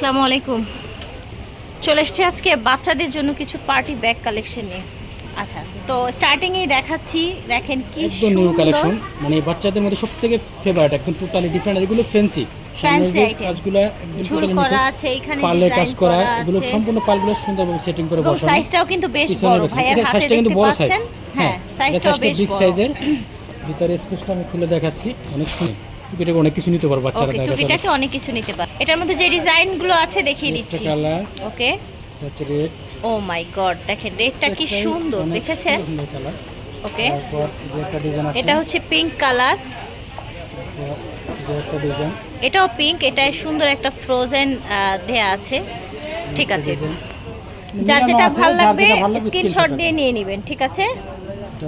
আসসালামু আলাইকুম। চলে এসছি আজকে বাচ্চাদের জন্য কিছু পার্টি ব্যাগ কালেকশন নিয়ে। আচ্ছা তো স্টার্টিংয়েই দেখাচ্ছি দেখেন কি একদম নিউ সুন্দর। কালেকশন মানে বাচ্চাদের মধ্যে সব থেকে ফেভারিট একদম টোটালি ডিফারেন্ট এগুলো ফ্যান্সি. কাজগুলো একদম টোটালি করা আছে এখানে ডিজাইন কাজ করা এগুলো সম্পূর্ণ পার্লগুলো সুন্দরভাবে সেটিং করে বসানো। সাইজটাও কিন্তু বেশ বড় হাতে দেখতে পাচ্ছেন? হ্যাঁ সাইজটাও বেশ বড়। সাইজের ভিতরে স্পেসটা আমি খুলে দেখাচ্ছি অনেক সুন্দর। টুকিটাকে অনেক কিছু নিতে পারব বাচ্চারা ওকে দেখা টুপিটাকে অনেক কিছু নিতে পারে এটার মধ্যে যে ডিজাইনগুলো আছে দেখিয়ে দিচ্ছি। কালার ওকে হচ্ছে রেড ও মাই গড দেখেন রেডটা কি সুন্দর দেখেছেন? কালার ওকে এটা হচ্ছে পিঙ্ক কালার একটা ডিজাইন এটাও পিঙ্ক এটায় সুন্দর একটা ফ্রোজেন দেয়া আছে। ঠিক আছে। যার যেটা ভালো লাগবে স্ক্রিনশট দিয়ে নিয়ে নেবেন ঠিক আছে?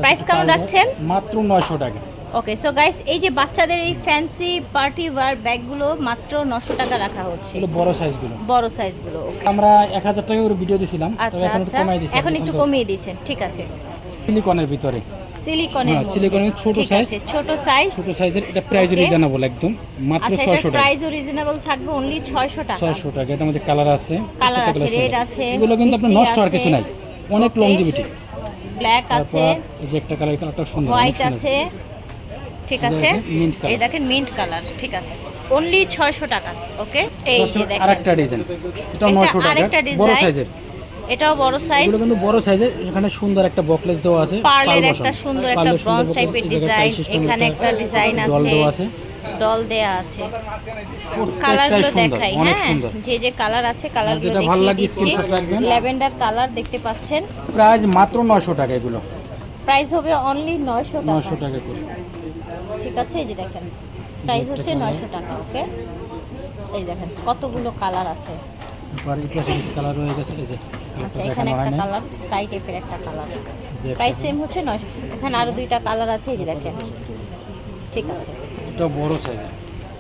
প্রাইস কেমন রাখছেন? মাত্র নয়শো টাকা। ওকে সো গাইস এই যে বাচ্চাদের এই ফ্যান্সি পার্টি ওয়্যার ব্যাগগুলো মাত্র নশো টাকা রাখা হচ্ছে। এগুলো বড় সাইজগুলো বড় সাইজগুলো ওকে আমরা এক হাজার টাকা করে ভিডিও দিছিলাম তবে আচ্ছা এখন একটু আচ্ছা। দিছি এখন একটু কমিয়ে দিয়েছেন ঠিক আছে। সিলিকনের ভিতরে। সিলিকনের হ্যাঁ, সিলিকনের ছোট। আছে ছোট সাইজ ছোট সাইজের এটা প্রাইস রিজনেবল একদম। মাত্র আচ্ছা ছয়শো এটার টাকা। প্রাইসও রিজনেবল থাকবে অনলি 600 টাকা। ছয়শো টাকা এটার মধ্যে কালার আছে কালার আছে রেড আছে এগুলো কিন্তু আপনার নষ্ট আর কিছু নাই। অনেক লংজিভিটি ব্ল্যাক আছে। এই যে একটা কালার কালারটা সুন্দর হোয়াইট আছে। ঠিক আছে। এই দেখেন মিন্ট কালার ঠিক আছে। অনলি 600 টাকা ওকে? এই যে দেখেন। আরেকটা ডিজাইন এটা এটা নয়শো টাকা বড় সাইজের এটাও বড় সাইজ এগুলো কিন্তু বড় সাইজের এখানে সুন্দর একটা বকলেস দেওয়া আছে পার্লের একটা সুন্দর একটা ব্রঞ্জ টাইপের ডিজাইন এখানে একটা ডিজাইন আছে। ডল দেয়া আছে। কালারগুলো দেখাই হ্যাঁ? যে যে কালার আছে কালারগুলো দেখিয়ে লাগে দিচ্ছি। ল্যাভেন্ডার কালার দেখতে পাচ্ছেন। প্রাইস মাত্র নয়শো টাকা এগুলো। প্রাইস হবে অনলি 900 নয়শো টাকা। টাকা করে। ঠিক আছে এই যে দেখেন প্রাইস হচ্ছে 900 টাকা ওকে এই দেখেন কতগুলো কালার আছে। এবার এই পাশে কিছু কালার রয়ে গেছে এই যে আচ্ছা এখানে একটা কালার স্কাই টাইপের একটা কালার প্রাইস সেম হচ্ছে 900 এখানে আরও দুইটা কালার আছে এই যে দেখেন। ঠিক আছে। এটা বড় সাইজ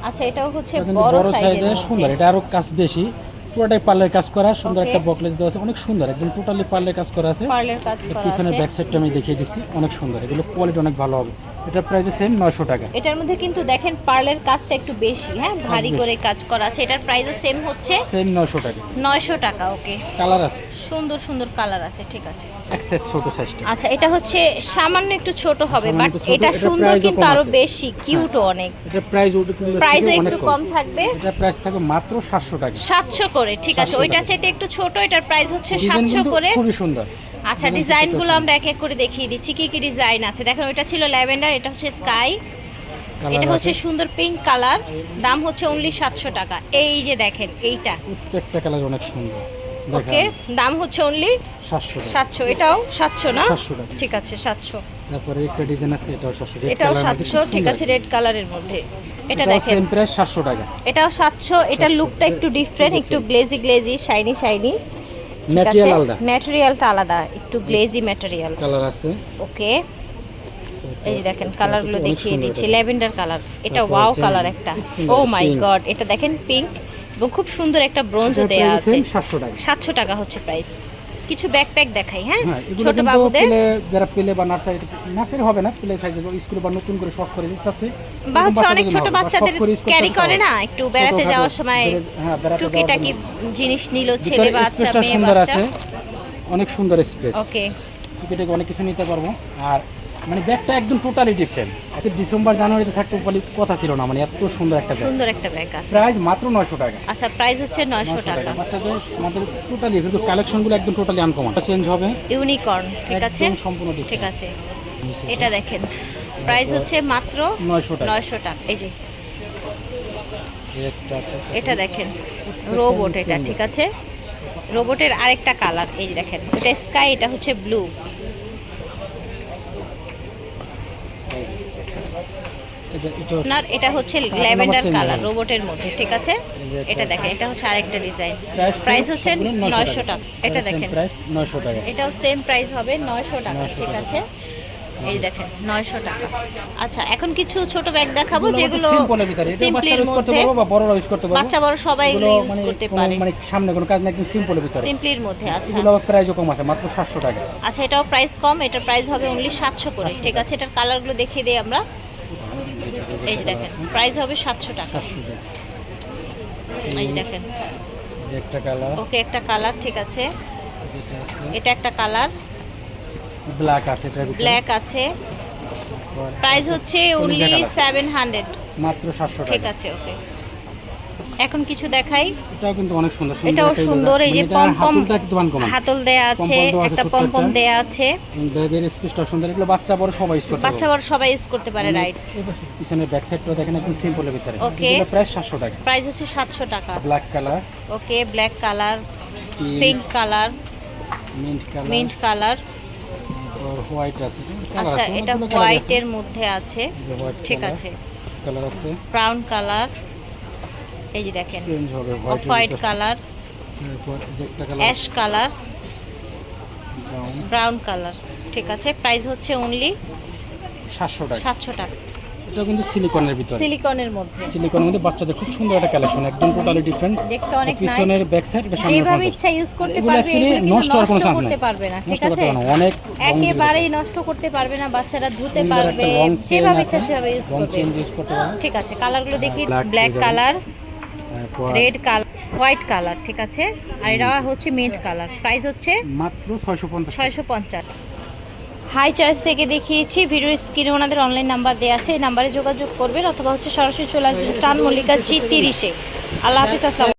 আচ্ছা এটাও হচ্ছে বড় সাইজের সুন্দর। এটা আরও কাজ বেশি। পুরোটাই পার্লের কাজ করা সুন্দর একটা বকলেস দেওয়া আছে। অনেক সুন্দর একদম টোটালি পার্লের কাজ করা আছে। পার্লের কাজ করা পিছনের আছে। ব্যাক সাইডটা আমি দেখিয়ে দিচ্ছি। অনেক সুন্দর। এগুলো কোয়ালিটি অনেক ভালো হবে। এটা প্রাইস সেম নয়শো টাকা। এটার মধ্যে কিন্তু দেখেন পার্লের কাজটা একটু বেশি হ্যাঁ? ভারী করে কাজ করা আছে। এটার প্রাইসও সেম হচ্ছে সেম নয়শো টাকা। নয়শো টাকা ওকে কালার আছে। সুন্দর সুন্দর কালার আছে ঠিক আছে। এক সাইজ ছোট সাইজটা আচ্ছা এটা হচ্ছে সামান্য একটু ছোট হবে বাট এটা সুন্দর কিন্তু আরও। বেশি কিউটও অনেক। এটা প্রাইস প্রাইসও অনেক একটু কম। থাকবে। এটা প্রাইস থাকবে মাত্র সাতশো টাকা। সাতশো করে ঠিক আছে। 700 ওইটা চাইতে একটু ছোট এটার প্রাইস হচ্ছে ডিজাইন সাতশো কিন্তু করে। খুবই সুন্দর। আচ্ছা ডিজাইনগুলো আমরা এক এক করে দেখিয়ে দিচ্ছি। কি কি ডিজাইন আছে? দেখেন ওইটা ছিল ল্যাভেন্ডার এটা হচ্ছে স্কাই। এটা হচ্ছে সুন্দর পিঙ্ক কালার দাম হচ্ছে অনলি সাতশো টাকা। এই যে দেখেন এইটা। প্রত্যেকটা কালার অনেক সুন্দর। ওকে দাম হচ্ছে অনলি সাতশো এটাও সাতশো না? ঠিক আছে সাতশো। তারপরে একটা ডিজাইন আছে এটাও সাতশো। এটাও সাতশো ঠিক আছে রেড কালারের মধ্যে। এটা দেখেন। প্রাইস সাতশো টাকা। এটাও সাতশো এটার লুকটা একটু ডিফারেন্ট একটু glazy glazy shiny shiny material আলাদা? ম্যাটেরিয়ালটা আলাদা একটু গ্লেজি ম্যাটেরিয়াল কালার আছে। ওকে। এই যে দেখেন কালারগুলো গুলো দেখিয়ে দিচ্ছি ল্যাভেন্ডার কালার এটা ওয়াও কালার একটা। ও মাই গড এটা দেখেন পিঙ্ক এবং খুব সুন্দর একটা ব্রোঞ্জও দেয়া আছে। সাতশো টাকা। সাতশো টাকা হচ্ছে প্রাইস কিছু ব্যাকপ্যাক দেখাই হ্যাঁ? হ্যাঁ ছোট বাবুদের। যারা পেলে বা নার্সারি নার্সারি হবে না পেলে সাইজে স্কুলে বা নতুন করে শখ করে দিতে চাচ্ছে। বা হচ্ছে অনেক ছোট বাচ্চাদের ক্যারি করে না একটু বেড়াতে যাওয়ার সময় হ্যাঁ, বেড়াতে যাওয়ার টুকিটাকি জিনিস নিল ছেলে বাচ্চা মেয়ে বাচ্চা। অনেক সুন্দর স্পেস ওকে টুকিটাকি অনেক কিছু নিতে পারব। আর মানে ব্যাগটা একদম টোটালি ডিফারেন্ট এত ডিসেম্বর জানুয়ারিতে থাকতে বলে কথা ছিল না মানে এত সুন্দর একটা ব্যাগ সুন্দর একটা ব্যাগ আছে। প্রাইস মাত্র নয়শো টাকা। আচ্ছা প্রাইস হচ্ছে নয়শো নয়শো টাকা। টাকা। বাচ্চাদের আমাদের টোটালি কিন্তু কালেকশনগুলো একদম টোটালি আনকমন চেঞ্জ হবে। ইউনিকর্ন ঠিক আছে? একদম সম্পূর্ণ ঠিক আছে। এটা দেখেন। প্রাইস হচ্ছে মাত্র নয়শো টাকা। নয়শো টাকা। এই যে। এটা দেখেন। রোবট এটা ঠিক আছে? রোবটের আরেকটা কালার এই যে দেখেন। এটা স্কাই এটা হচ্ছে ব্লু এই যে এটা হচ্ছে- আপনার এটা হচ্ছে ল্যাভেন্ডার কালার রোবটের মধ্যে ঠিক আছে? এটা দেখেন এটা হচ্ছে আরেকটা ডিজাইন। প্রাইস হচ্ছে নয়শো টাকা। এটা দেখেন। প্রাইস নয়শো টাকা। এটাও সেম প্রাইস হবে নয়শো টাকা ঠিক আছে? এই দেখেন নয়শো টাকা। আচ্ছা এখন কিছু ছোট ব্যাগ দেখাবো যেগুলো সিম্পলের মধ্যে। বা বড়রা ইউজ করতে পারব। বাচ্চা বড় সবাই এগুলো ইউজ মানে করতে পারে। মানে সামনে কোনো কাজ না একদম সিম্পলের ভিতরে। সিম্পলির মধ্যে আচ্ছা। এগুলো প্রাইসও কম আছে মাত্র সাতশো টাকা। আচ্ছা এটাও প্রাইস কম এটার প্রাইস হবে অনলি সাতশো করে ঠিক আছে? এটার কালারগুলো দেখিয়ে দিই আমরা। এই যে দেখেন প্রাইস হবে সাতশো টাকা। এই দেখেন। একটা কালার ওকে একটা কালার ঠিক আছে। এটা একটা কালার ব্ল্যাক আছে এটা ব্ল্যাক আছে। প্রাইস হচ্ছে অনলি colour। সেভেন হান্ড্রেড মাত্র ঠিক আছে ওকে। এখন কিছু দেখাই। এটাও কিন্তু অনেক সুন্দর এটাও সুন্দর এই যে মানে পম পম হাতুলটা একটু বানকমান হাতল দেয়া আছে একটা পম পম। দেয়া আছে। ব্যাগের স্পেসটা সুন্দর। এগুলো বাচ্চা বড় সবাই ইউজ করতে বাচ্চা বড় সবাই ইউজ করতে পারে রাইট পিছনের ব্যাক সাইডটা দেখেন একদম সিম্পলের ভিতরে। Okay. এগুলো প্রায় সাতশো টাকা। প্রাইস হচ্ছে সাতশো টাকা। Black colour okay black colour pink colour mint colour mint colour তারপর হোয়াইট আছে। আচ্ছা এটা হোয়াইটের মধ্যে আছে। ঠিক আছে। কালার আছে। ব্রাউন কালার এই যে দেখেন চেঞ্জ হবে off white colour ash colour brown colour ঠিক আছে? প্রাইস হচ্ছে অনলি সাতশো টাকা। সাতশো টাকা। এটা কিন্তু সিলিকনের ভিতরে। সিলিকনের মধ্যে। সিলিকনের মধ্যে বাচ্চাদের খুব সুন্দর একটা কালেকশন একদম টোটালি ডিফারেন্ট দেখতে অনেক নাইস পিছনের ব্যাক সাইড যেভাবে ইচ্ছা ইউজ করতে পারবে এগুলো নষ্ট হওয়ার কোনো নষ্ট করতে নাই। পারবে না ঠিক আছে? অনেক একেবারেই নষ্ট করতে পারবে না বাচ্চারা ধুতে পারবে যেভাবে ইচ্ছা সেভাবে ইউজ করবে। ঠিক আছে কালারগুলো দেখি black colour red colour white colour ঠিক আছে? আর এটা হচ্ছে মিন্ট কালার প্রাইস হচ্ছে মাত্র ছয়শো পঞ্চাশ ছয়শো পঞ্চাশ। হাই চয়েস থেকে দেখিয়েছি ভিডিও স্ক্রিনে ওনাদের অনলাইন নাম্বার দেওয়া আছে এই নাম্বারে যোগাযোগ করবেন অথবা হচ্ছে সরাসরি চলে আসবেন স্টান মল্লিকা জি তিরিশে। আল্লাহ হাফিজ আসসালাম